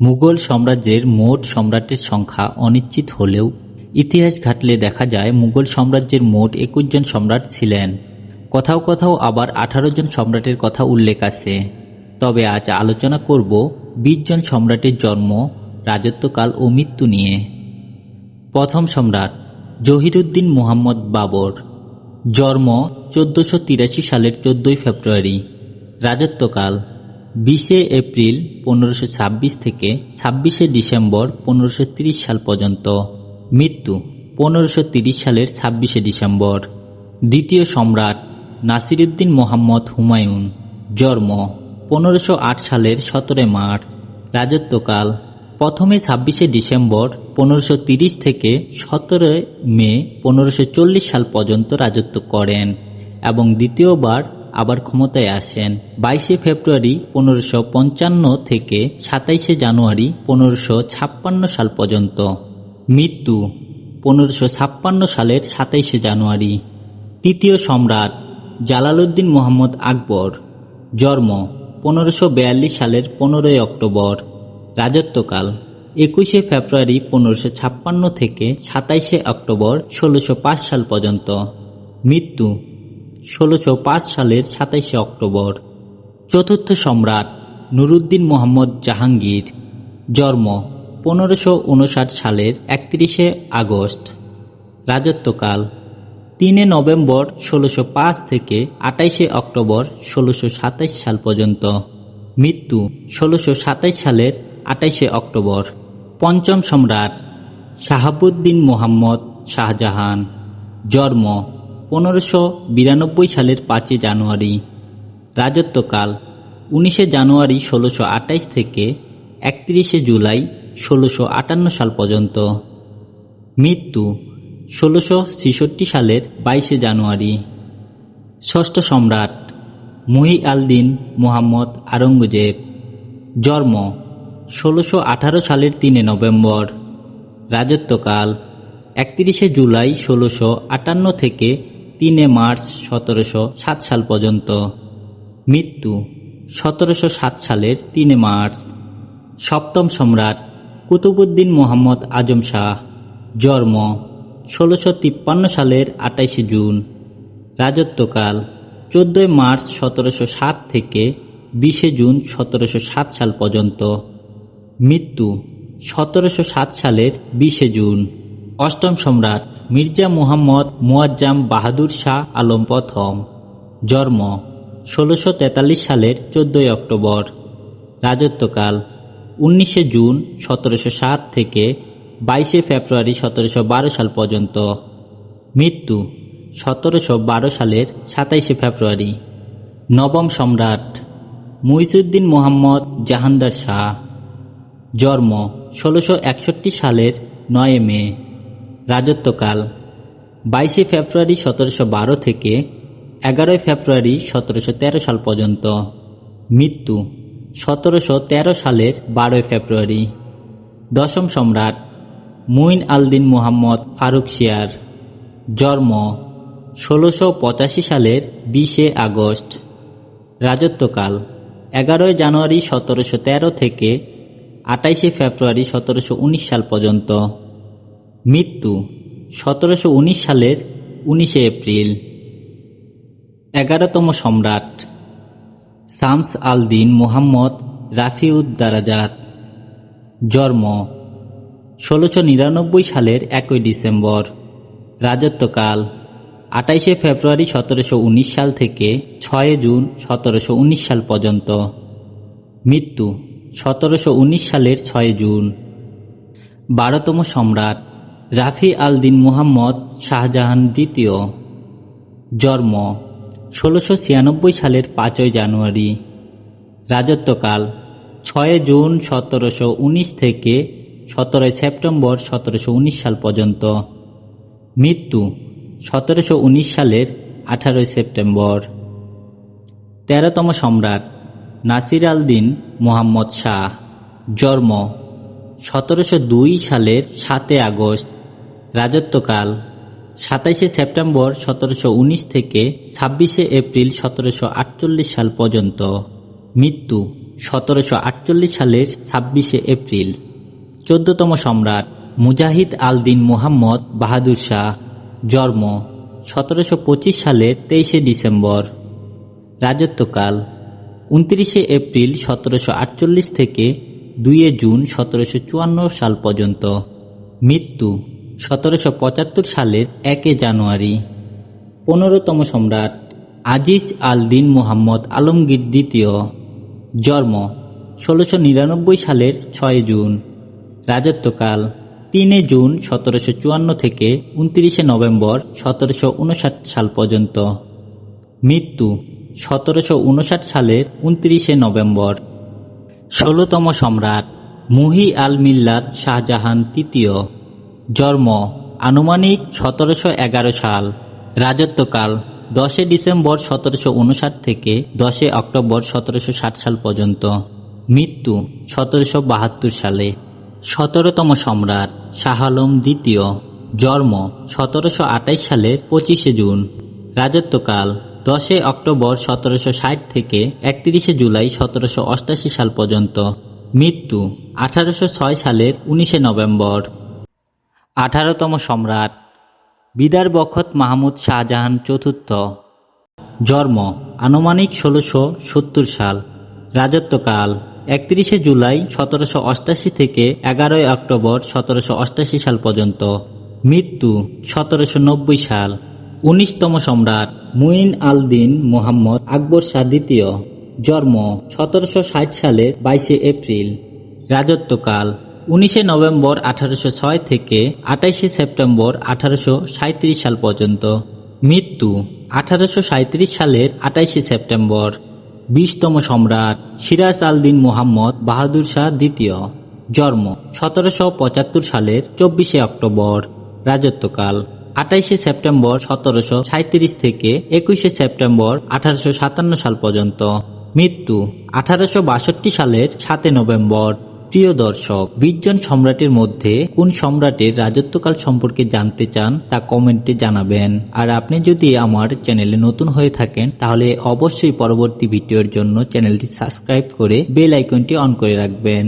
মুঘল সাম্রাজ্যের মোট সম্রাটের সংখ্যা অনিশ্চিত হলেও ইতিহাস ঘাটলে দেখা যায় মুঘল সাম্রাজ্যের মোট একুশ জন সম্রাট ছিলেন। কোথাও কোথাও আবার আঠারো জন সম্রাটের কথা উল্লেখ আছে। তবে আজ আলোচনা করব বিশ জন সম্রাটের জন্ম, রাজত্বকাল ও মৃত্যু নিয়ে। প্রথম সম্রাট জহিরুদ্দিন মুহাম্মদ বাবর। জন্ম চোদ্দশো সালের চোদ্দই ফেব্রুয়ারি। রাজত্বকাল বিশে এপ্রিল পনেরোশো থেকে ছাব্বিশে ডিসেম্বর পনেরোশো সাল পর্যন্ত। মৃত্যু পনেরোশো সালের ছাব্বিশে ডিসেম্বর। দ্বিতীয় সম্রাট নাসিরুদ্দিন মোহাম্মদ হুমায়ুন জন্ম পনেরোশো সালের সতেরোই মার্চ, রাজত্বকাল প্রথমে ছাব্বিশে ডিসেম্বর পনেরোশো থেকে সতেরোই মে পনেরোশো সাল পর্যন্ত রাজত্ব করেন এবং দ্বিতীয়বার আবার ক্ষমতায় আসেন। বাইশে ফেব্রুয়ারি পনেরোশো পঞ্চান্ন থেকে সাতাইশে জানুয়ারি পনেরোশো ছাপ্পান্ন সাল পর্যন্ত। মৃত্যু, পনেরোশো ছাপ্পান্ন সালের সাতাইশে জানুয়ারি। তৃতীয় সম্রাট জালালউদ্দিন মোহাম্মদ আকবর। জন্ম, পনেরোশো সালের পনেরোই অক্টোবর। রাজত্বকাল, একুশে ফেব্রুয়ারি পনেরোশো ছাপ্পান্ন থেকে সাতাইশে অক্টোবর ষোলোশো সাল পর্যন্ত। মৃত্যু ষোলোশো সালের সাতাইশে অক্টোবর। চতুর্থ সম্রাট নুরুদ্দিন মোহাম্মদ জাহাঙ্গীর, জন্ম পনেরোশো সালের একত্রিশে আগস্ট। রাজত্বকাল, তিনে নভেম্বর ষোলোশো থেকে আটাইশে অক্টোবর ষোলোশো সাল পর্যন্ত। মৃত্যু ষোলোশো সালের আটাইশে অক্টোবর। পঞ্চম সম্রাট শাহাবুদ্দিন মোহাম্মদ শাহজাহান, জন্ম পনেরোশো বিরানব্বই সালের পাঁচই জানুয়ারি। রাজত্বকাল, উনিশে জানুয়ারি ষোলোশো আটাইশ থেকে একত্রিশে জুলাই ষোলোশো আটান্ন সাল পর্যন্ত। মৃত্যু, ষোলোশো ছেষট্টি সালের বাইশে জানুয়ারি। ষষ্ঠ সম্রাট মুহি আলদিন মোহাম্মদ আরঙ্গজেব জন্ম, ষোলোশো আঠারো সালের তিনে নভেম্বর। রাজত্বকাল, একত্রিশে জুলাই ষোলোশো আটান্ন থেকে তিনে মার্চ সতেরোশো সাত সাল পর্যন্ত। মৃত্যু সতেরোশো সাত সালের তিনে মার্চ। সপ্তম সম্রাট কুতুবুদ্দিন মোহাম্মদ আজম শাহ, জন্ম ষোলোশো তিপ্পান্ন সালের আটাইশে জুন। রাজত্বকাল চোদ্দোই মার্চ সতেরোশো সাত থেকে বিশে জুন সতেরোশো সাত সাল পর্যন্ত। মৃত্যু সতেরোশো সাত সালের বিশে জুন। অষ্টম সম্রাট মির্জা মুহাম্মদ মুয়াজ্জাম বাহাদুর শাহ আলম প্রথম জন্ম ষোলোশো সালের চোদ্দোই অক্টোবর, রাজত্বকাল উনিশে জুন সতেরোশো সাত থেকে বাইশে ফেব্রুয়ারি সতেরোশো বারো সাল পর্যন্ত, মৃত্যু সতেরোশো বারো সালের সাতাইশে ফেব্রুয়ারি, নবম সম্রাট মুইজুদ্দিন মোহাম্মদ জাহানদার শাহ, জন্ম ষোলোশো সালের নয় মে। রাজত্বকাল, বাইশে ফেব্রুয়ারি সতেরোশো বারো থেকে এগারোই ফেব্রুয়ারি সতেরোশো তেরো সাল পর্যন্ত। মৃত্যু, সতেরোশো তেরো সালের বারোই ফেব্রুয়ারি। দশম সম্রাট, মুইন আলদিন মুহাম্মদ ফারুক শিয়ার। জন্ম, ষোলোশো পঁচাশি সালের বিশে আগস্ট। রাজত্বকাল, এগারোই জানুয়ারি সতেরোশো তেরো থেকে আটাইশে ফেব্রুয়ারি সতেরোশো উনিশ সাল পর্যন্ত। মৃত্যু সতেরোশো উনিশ সালের উনিশে এপ্রিল। এগারোতম সম্রাট শামস আল দিন মোহাম্মদ রাফিউদ্দারাজাত। জন্ম ষোলোশো নিরানব্বই সালের একই ডিসেম্বর। রাজত্বকাল আটাইশে ফেব্রুয়ারি সতেরোশো উনিশ সাল থেকে ছয় জুন সতেরোশো উনিশ সাল পর্যন্ত। মৃত্যু সতেরোশো উনিশ সালের ছয় জুন। বারোতম সম্রাট রাফি আল দিন মুহাম্মদ শাহজাহান দ্বিতীয় জন্ম ষোলোশো ছিয়ানব্বই সালের পাঁচই জানুয়ারি। রাজত্বকাল ছয় জুন সতেরোশো উনিশ থেকে সতেরোই সেপ্টেম্বর সতেরোশো উনিশ সাল পর্যন্ত। মৃত্যু সতেরোশো উনিশ সালের আঠারোই সেপ্টেম্বর। তেরোতম সম্রাট নাসির আল দিন মোহাম্মদ শাহ। জন্ম সতেরোশো দুই সালের সাতে আগস্ট রাজত্বকাল, সাতাইশে সেপ্টেম্বর সতেরোশো উনিশ থেকে ছাব্বিশে এপ্রিল সতেরোশো আটচল্লিশ সাল পর্যন্ত। মৃত্যু, সতেরোশো আটচল্লিশ সালের ছাব্বিশে এপ্রিল। চোদ্দতম সম্রাট মুজাহিদ আল দিন মুহাম্মদ বাহাদুর শাহ। জন্ম, সতেরোশো পঁচিশ সালের তেইশে ডিসেম্বর। রাজত্বকাল, উনত্রিশে এপ্রিল সতেরোশো আটচল্লিশ থেকে দুইয়ে জুন সতেরোশো চুয়ান্ন সাল পর্যন্ত। মৃত্যু সতেরোশো পঁচাত্তর সালের একে জানুয়ারি। পনেরোতম সম্রাট আজিজ আল দিন মুহাম্মদ আলমগীর দ্বিতীয়। জন্ম ষোলোশো নিরানব্বই সালের ছয় জুন। রাজত্বকাল তিনে জুন সতেরোশো চুয়ান্ন থেকে উনত্রিশে নভেম্বর সতেরোশো উনষাট সাল পর্যন্ত। মৃত্যু সতেরোশো উনষাট সালের উনত্রিশে নভেম্বর। ষোলোতম সম্রাট মুহি আল মিল্লাত শাহজাহান তৃতীয়। জন্ম, আনুমানিক সতেরোশো এগারো সাল, রাজত্বকাল দশে ডিসেম্বর সতেরোশো উনষাট থেকে দশে অক্টোবর সতেরোশো ষাট সাল পর্যন্ত। মৃত্যু সতেরোশো বাহাত্তর সালে। সতেরোতম সম্রাট শাহালম দ্বিতীয়। জন্ম সতেরোশো আটাইশ সালের পঁচিশে জুন। রাজত্বকাল দশে অক্টোবর সতেরোশো ষাট থেকে একত্রিশে জুলাই সতেরোশো অষ্টাশি সাল পর্যন্ত। মৃত্যু আঠারোশো ছয় সালের উনিশে নভেম্বর। আঠারোতম সম্রাট। বিদার বখত মাহমুদ শাহজাহান চতুর্থ। জন্ম, আনুমানিক ষোলোশো সত্তর সাল। রাজত্বকাল, একত্রিশে জুলাই সতেরোশো অষ্টাশি থেকে এগারোই অক্টোবর সতেরোশো অষ্টাশি সাল পর্যন্ত। মৃত্যু, সতেরোশো নব্বই সাল। উনিশতম সম্রাট মুইন আল দিন মোহাম্মদ আকবর শাহ দ্বিতীয়। জন্ম, সতেরোশো ষাট সালের বাইশে এপ্রিল। রাজত্বকাল উনিশে নভেম্বর আঠারোশো ছয় থেকে আটাইশে সেপ্টেম্বর আঠারোশো সাল পর্যন্ত। মৃত্যু আঠারোশো সালের আটাইশে সেপ্টেম্বর। বিশতম সম্রাট সিরাজ আল দিন মোহাম্মদ বাহাদুর শাহ দ্বিতীয়। জন্ম সতেরোশো পঁচাত্তর সালের চব্বিশে অক্টোবর। রাজত্বকাল আটাইশে সেপ্টেম্বর সতেরোশো সাঁত্রিশ থেকে একুশে সেপ্টেম্বর আঠারোশো সাতান্ন সাল পর্যন্ত। মৃত্যু আঠারোশো বাষট্টি সালের সাতে নভেম্বর। প্রিয় দর্শক বিশজন সম্রাটের মধ্যে কোন সম্রাটের রাজত্বকাল সম্পর্কে জানতে চান তা কমেন্টে জানাবেন। আর আপনি যদি আমার চ্যানেলে নতুন হয়ে থাকেন, তাহলে অবশ্যই পরবর্তী ভিডিওর জন্য চ্যানেলটি সাবস্ক্রাইব করে বেল আইকনটি অন করে রাখবেন।